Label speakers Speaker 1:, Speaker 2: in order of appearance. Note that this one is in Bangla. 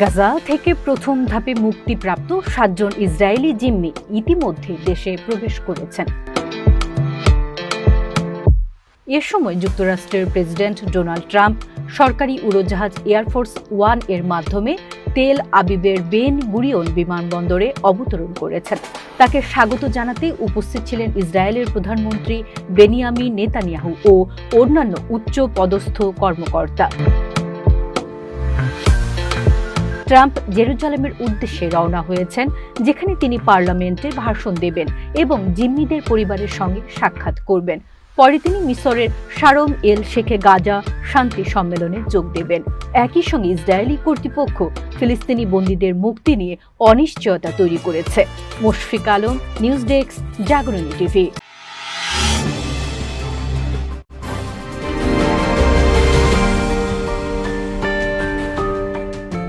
Speaker 1: গাজা থেকে প্রথম ধাপে মুক্তিপ্রাপ্ত সাতজন ইসরায়েলি জিম্মি ইতিমধ্যে দেশে প্রবেশ করেছেন। এ সময় যুক্তরাষ্ট্রের প্রেসিডেন্ট ডোনাল্ড ট্রাম্প সরকারি উড়োজাহাজ এয়ারফোর্স ওয়ানের মাধ্যমে তেল আবিবের বেন গুরিয়ন বিমানবন্দরে অবতরণ করেছেন। তাকে স্বাগত জানাতে উপস্থিত ছিলেন ইসরায়েলের প্রধানমন্ত্রী বেনিয়ামি নেতানিয়াহু ও অন্যান্য উচ্চ পদস্থ কর্মকর্তা। ট্রাম্প জেরুজালেমের উদ্দেশ্যে রওনা হয়েছেন, যেখানে তিনি পার্লামেন্টে ভাষণ দেবেন এবং জিম্মিদের পরিবারের সঙ্গে সাক্ষাৎ করবেন। পরে তিনি মিসরের শারম এল শেখে গাজা শান্তি সম্মেলনে যোগ দেবেন। একই সঙ্গে ইসরায়েলি কর্তৃপক্ষ ফিলিস্তিনি বন্দীদের মুক্তি নিয়ে অনিশ্চয়তা তৈরি করেছে। Mushfiq Alam, news desk, Jagorani TV.